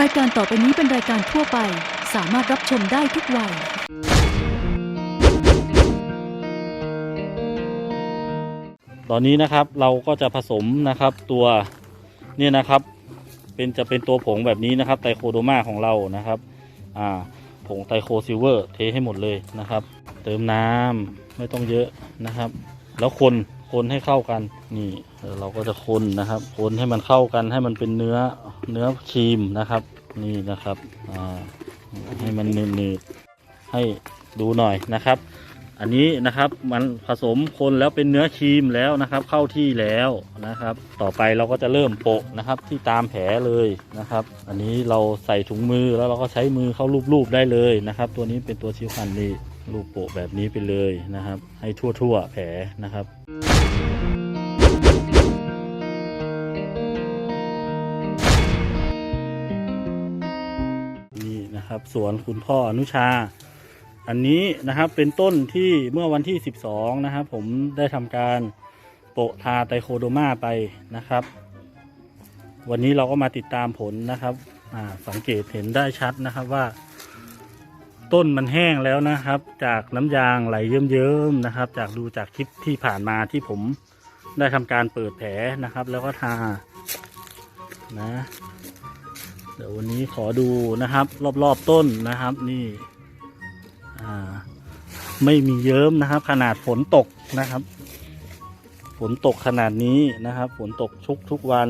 รายการต่อไปนี้เป็นรายการทั่วไป สามารถรับชมได้ทุกวัย ตอนนี้นะครับเราก็จะผสมนะครับตัวเนี่ยนะครับ เป็นจะเป็นตัวผงแบบนี้นะครับไตโคโดมาของเรานะครับอ่าผงไตโคซิลเวอร์เทให้หมดเลยนะครับ เติมน้ำไม่ต้องเยอะนะครับ แล้วคน คนให้เข้ากัน นี่เราก็จะคนนะครับ คนให้มันเข้ากันให้มันเป็นเนื้อเนื้อครีมนะครับ นี่นะครับให้มันเนืดๆให้ดูหน่อยนะครับ อันนี้นะครับมันผสมคนแล้วเป็นเนื้อครีมแล้วนะครับ เข้าที่แล้วนะครับ ต่อไปเราก็จะเริ่มโปะนะครับที่ตามแผลเลยนะครับ อันนี้เราใส่ถุงมือแล้วเราก็ใช้มือเข้ารูปๆได้เลยนะครับ ตัวนี้เป็นตัวชิวคันนี่รูปโปะแบบนี้ไปเลยนะครับ ให้ทั่วๆแผลนะครับ นะครับ สวนคุณพ่ออนุชา อันนี้นะครับเป็นต้นที่เมื่อวันที่ 12 นะครับ ผมได้ทำการโปะทาไตโคโดมาไปนะครับ วันนี้เราก็มาติดตามผลนะครับสังเกตเห็นได้ชัดนะครับว่า ต้นมันแห้งแล้วนะครับ จากน้ำยางไหลเยิ้มๆนะครับ จากดูจากคลิปที่ผ่านมาที่ผมได้ทำการเปิดแผลนะครับ แล้วก็ทานะ เดี๋ยววันนี้ขอดูนะครับ รอบๆต้นนะครับนี่ไม่มีเยิ้มนะครับ ขนาดฝนตกนะครับ ฝนตกขนาดนี้นะครับ ฝนตกชุกทุกวัน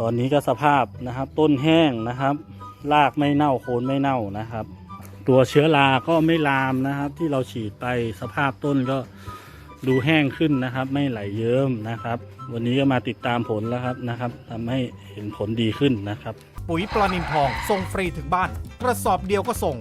ตอนนี้ก็สภาพนะครับ ต้นแห้งนะครับรากไม่เน่าโคนไม่เน่านะครับ ตัวเชื้อราก็ไม่ลามนะครับ ที่เราฉีดไปสภาพต้นก็ ดูแห้งขึ้นนะครับ ไม่ไหลเยิ้มนะครับ วันนี้ก็มาติดตามผลแล้วครับนะครับทำให้เห็นผลดีขึ้นนะครับ ปุ๋ยปลานินทองส่งฟรีถึงบ้าน กระสอบเดียวก็ส่ง